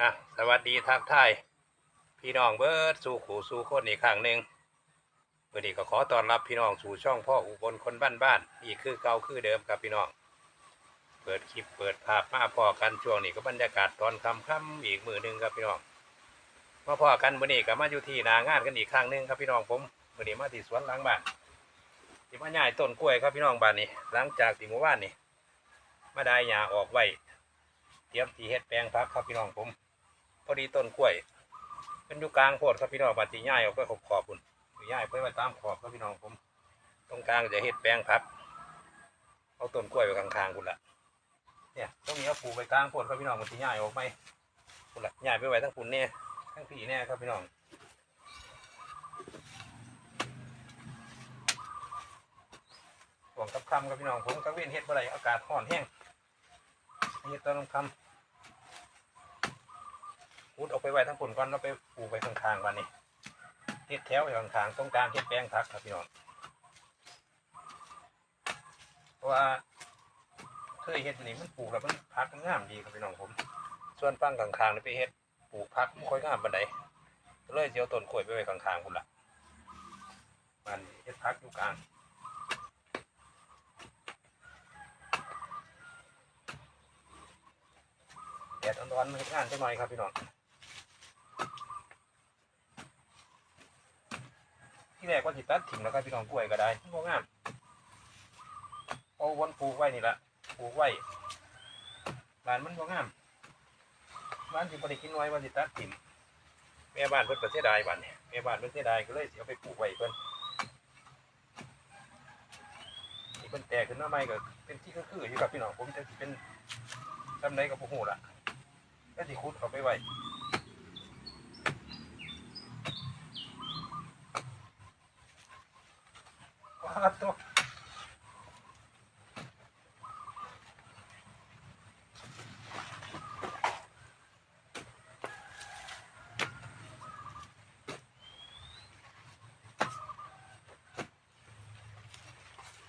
อะสวัสดีทักทายพี่น้องเบิร์ดสู่ขู่สู่คนอีกครั้งหนึ่งวันนี้ก็ขอต้อนรับพี่น้องสู่ช่องพ่ออุบลคนบ้านบ้านอีกคือเก่าคือเดิมครับพี่น้อง เปิดคลิปเปิดภาพมาพอกันช่วงนี้ก็บรรยากาศตอนค่ำอีกมือหนึ่งครับพี่น้องมาพอกันวันนี้ก็มาอยู่ที่นางานกันอีกครั้งหนึ่งครับพี่น้องผมวันนี้มาที่สวนหลังบ้านที่มาย่ายต้นกล้วยครับพี่น้องบ้านนี้ หลังจากที่เมื่อวานนี้มาได้หญ้าออกไว้เตรียมที่เฮ็ดแปลงพักครับพี่น้องผม พอดีต้นกล้วยเป็นอยู่กลางโพดครับพี่น้องบาดสีย่ายออกไปขอบขอบคุณย่ายไปไว้ตามขอบครับพี่น้องผมตรงกลางจะเฮ็ดแปลงพักเอาต้นกล้วยไว้ข้างๆคุณละเนี่ยตรงนี้เอาปูไว้กลางโพดครับพี่น้องมันสีย่ายออกไหมคุณละย่ายไปไว้ทั้งคุณเนี่ยทั้งผีแน่ครับพี่น้องห่วงกับคำครับพี่น้องผมกังเว้นเฮ็ดบ่ได้อากาศร้อนแห้งเฮ็ดตอนคำ พูดออกไปไว้ทั้งผลก่อนแล้วไปปลูกไปข้างๆวันนี้เฮ็ดแถวอยู่ข้างๆตรงกลางเฮ็ดแปลงผักครับพี่น้องเพราะว่าเคยเฮ็ดนี่มันปลูกแล้วมันผักมันงามดีครับพี่น้องผม ส่วนฝั่งข้างๆนี่ไปเฮ็ดปลูกผักไม่ค่อยงามปานใดเลยสิเอาต้นกล้วยไปไว้ข้างๆพุ่นล่ะมันเฮ็ดผักอยู่กลางแดดร้อนๆมันเฮ็ดงานจังหน่อยครับพี่น้อง ที่แรกว่าสิตัดถิ่มแล้วครับพี่น้องกล้วยก็ได้มันบ่งามเอาวนปลูกไว้นี่ละปลูกไว้บ้านมันบ่งามบ้านสิบ่ได้กินไว้ว่าสิตัดถิ่มแม่บ้านเพิ่นก็เสียดายบ้านนี่แม่บ้านเพิ่นเสียดายก็เลยสิเอาไปปลูกไว้เพิ่นนี่เพิ่นแตกขึ้นมาใหม่ก็เป็นที่คือๆอยู่ครับพี่น้องผมจะสิเป็นทำไดก็บ่ฮู้ล่ะก็สิขุดเอาไปไว้ ว้าว ตัว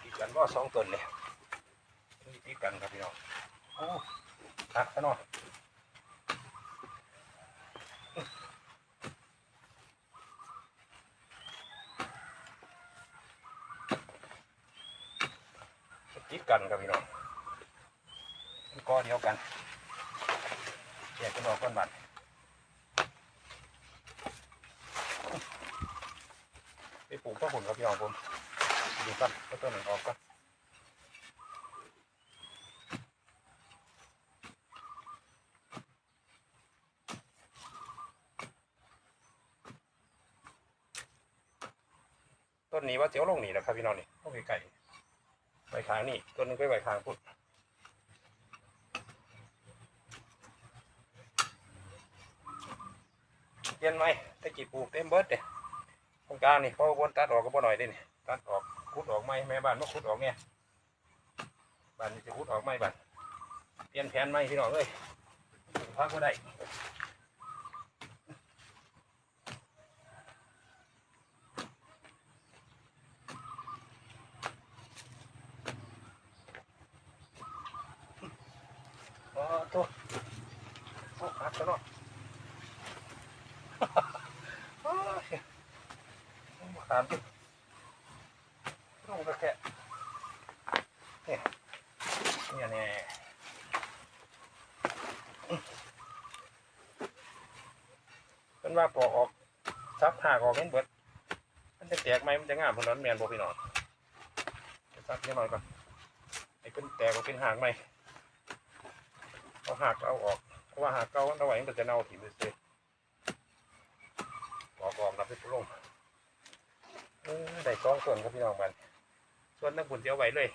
ติดกันก็สองตนเนี่ยติดกันครับพี่น้องโอ้หักซะหน่อย กันครับพี่น้องมันกอเดียวกันแยกกันออกก้อนบัดไปปลูกต้นหุ่นครับพี่น้องผมดูกันก็ต้นหนึ่งออกก่อนต้นนี้ว่าเจียวลงนี่แหละครับพี่น้องนี่ต้องไกลๆ ใบขางนี่ตัวนึงไปใบขางพุดเปลี่ยนไหมตะกี้ปลูกเต็มเบิดเด้ตรงกลางนี่เขาวนตัดออกก็บ่หน่อยเด้นี่ตัดออกขุดออกไหมแม่บ้านมาขุดออกเนี่ยบ้านจะขุดออกไหมบ้านเปลี่ยนแผนไหมพี่น้องเอ้ยพักก็ได้ อ๋อตัวโอ้หักซะเนาะโอ้ยมาขามจุดลงตะแกะเนี่ยเนี่ยเนี่ยเป็นว่าปอกออกซับหากออกเห็นเบิดมันจะแตกไหมมันจะง่ามพนนั้นแมนบ่พี่น้องเดี๋ยวซับนิดหน่อยก่อนไอ้เป็นแตกก็เป็นหากไหม หากเอาออกเพราะว่าหากเก่ามันเอาไว้มันจะเน่าถิ่มไปเสียออกออกนะพี่ผู้ลงได้สองส่วนครับพี่น้องมันส่วนตั้งผุนเจียวไว้เลย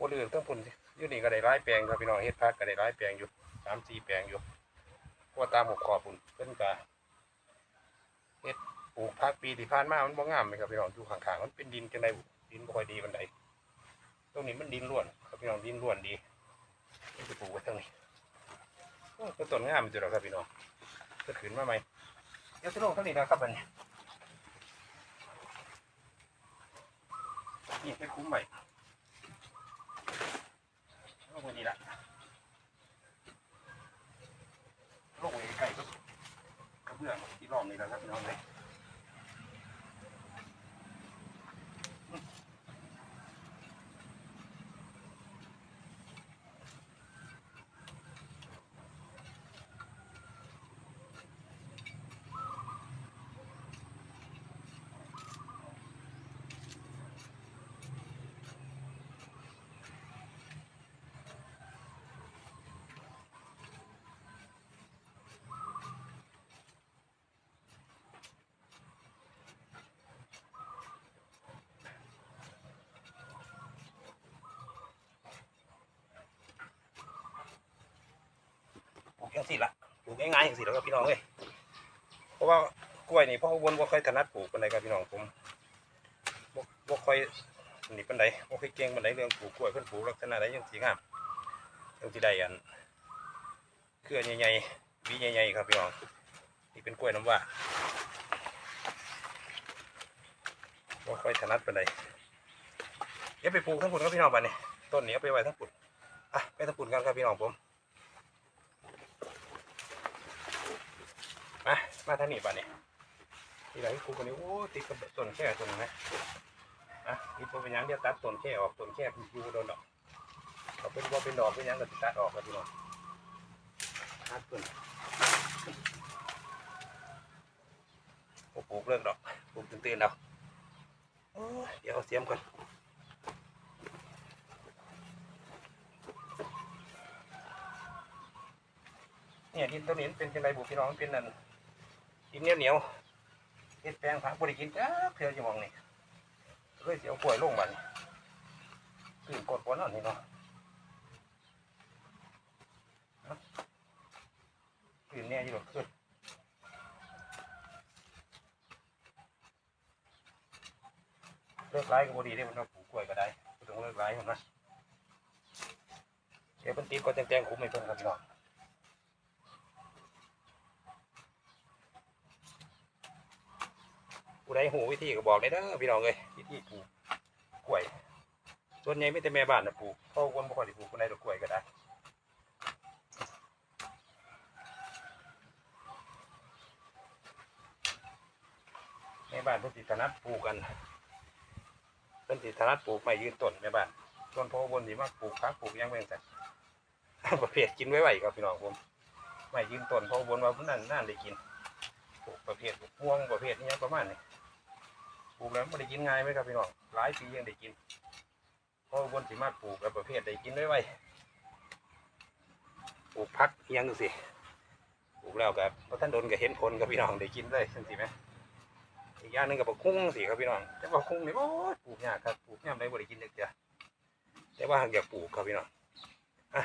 บนอื่นตั้งผุนอยู่นี่ก็ได้ร้ายแปลงครับพี่น้องเฮ็ดพักก็ได้ร้ายแปลงอยู่สามสี่แปลงอยู่เพราะว่าตามหกขอบผุนเป็นกาเฮ็ดปลูกพักปีที่ผ่านมามันบ่งามเลยครับพี่น้องอยู่ข้างๆมันเป็นดินจังไดดินบ่ค่อยดีปานใดตรงนี้มันดินล้วนครับพี่น้องดินล้วนดี จะปลูกไว้ตรงนี้ก็ต้นงามอยู่แล้วครับพี่น้องก็ขึ้นมาใหมเดี๋ยวจะลงเท่านี้นะครับมันนี่ไปคุ้มใหม่ลงวันนี้ละลงรื่องที่รอบนี้แล้วครับพี่น้องเลย ยังสิละปลูกง่ายๆอย่างสิแล้วครับพี่น้องเลยเพราะว่ากล้วยนี่พ่อวนว่าค่อยถนัดปลูกปานใดครับพี่น้องผมบ่บ่ค่อยนี่ปานใดบ่ค่อยเก่งปานใดเรื่องปลูกกล้วยเพิ่นปลูกลักษณะใดจังสิงามจังสิได้อันเครือใหญ่ๆหวีใหญ่ๆครับพี่น้องนี่เป็นกล้วยน้ำว้าบ่ค่อยถนัดปานใดเดี๋ยวไปปลูกทั้งปุ่นครับพี่น้องบัดนี้ต้นนี้เอาไปไว้ทั้งปุ่นอะไปทั้งปุ่นกันครับพี่น้องผม มามาทางนี้ป่ะเนี่ยที่ไหนครูคนนี้โอ้ติดกับต้นแค่ต้นนะอะนี่พอเป็นยังเดียวตัดต้นแค่ออกต้นแค่อยู่โดนดอกเอาเป็นว่าเป็นดอกเป็นยังก็สิตัดออกกันพี่น้องตัดต้นโอ้ปลูกเรื่องดอกปลูกตื่นๆเอาโอ้ยเดี๋ยวเสียมก่อนเนี่ยดินต้นนี้มันเป็นไรบุพี่น้องเป็นนั่น กินเหนียวเหนียวเฮ็ดแปลงผักบริกินจ้าเพื่อจะมองนี่เลยเสียวกล้วยลงบันตื่นกดปนนั่นนี่เนาะเนาะตื่นแน่อยู่หรอกขึ้นเลิกไล่ก็บดีได้มันก็ปลูกกล้วยก็ได้บ่ต้องเลิกไล่มันะเดี๋ยวเพิ่นตีก็แจงๆคุ้มให้เพิ่นครับพี่น้อง ผู้ใดหูวิธีก็บอกเลยเด้อพี่น้องเลยวิธีปลูกกล้วย ส่วนใหญ่ไม่แต่แม่บ้านนะปลูกเขาคนบ่ค่อยได้ปลูกคนใดดอกกล้วยก็ได้แม่บ้านเพิ่นสิถนัดปลูกกันเพิ่นสิถนัดปลูกไม้ยืนต้นแม่บ้านส่วนพ่อบนสิมาปลูกพักปลูกหยังเบิ่งแต่ประเภทกินไว้ไว้ครับพี่น้องผมไม้ยืนต้นพ่อบนว่าพุ่นนั่นนั่นได้กินปลูกประเภทม่วงประเภทนี้ประมาณนี้ ปลูกแล้วไม่ได้กินง่ายไหมครับพี่น้องหลายปียังได้กินเพราะบนสิมาปลูกแบบประเภทได้กินไว้ไวปลูกพักอิหยังดูสิปลูกแล้วกับพอท่านโดนก็เห็นผลกับพี่น้องได้กินเลยใช่ไหมอีกอย่างหนึ่งกับบักคุ้งสิครับพี่น้องแต่บักคุ้งนี่โอ้ปลูกยากครับปลูกย่ำได้บ่ได้กินเด็กเดียวแต่ว่าหากอยากปลูกครับพี่น้องอะ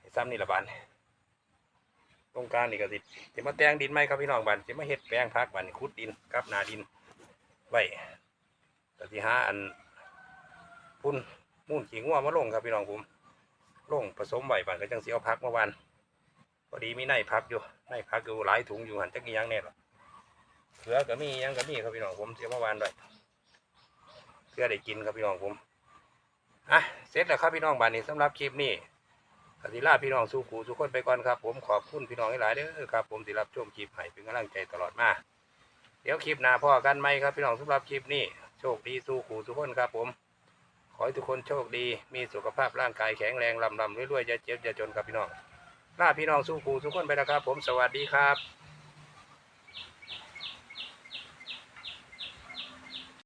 ไอซ้ำนี่ละบานตรงกลางนี่ก็สิจะมาแตงดินไหมครับพี่น้องบานจะมาเฮ็ดแปลงพักบานนี่ขุดดินกับนาดิน ไว้แต่ที่ห้าอันพุ่นมูนขี้งัวมาลงครับพี่น้องผมลงผสมไว้บานก็จังสีเอาพักเมื่อวานพอดีมีในพักอยู่ในพักอยู่หลายถุงอยู่หันจักยังแน่หรอเขือก็มียังก็มีครับพี่น้องผมเสียเมื่อวานไว้เพื่อได้กินครับพี่น้องผมอะเสร็จแล้วครับพี่น้องบานนี้สำหรับคลิปนี้กสิลาพี่น้องสู้กูสู้คนไปก่อนครับ ผมขอบคุณพี่น้องหลายเด้อครับ ผมที่รับชมคลิปให้เป็นกำลังใจตลอดมา ดี๋ยวคลิปหน้าพ่อกันไหมครับพี่น้องสำหรับคลิปนี้โชคดีสู้ขู่ทุกคนครับผม ขอให้ทุกคนโชคดี มีสุขภาพร่างกายแข็งแรงลำลำรวยๆอย่าเจ็บอย่าจนครับพี่น้องลาพี่น้องสู้ขู่ทุกคนไปนะครับผมสวัสดีครับ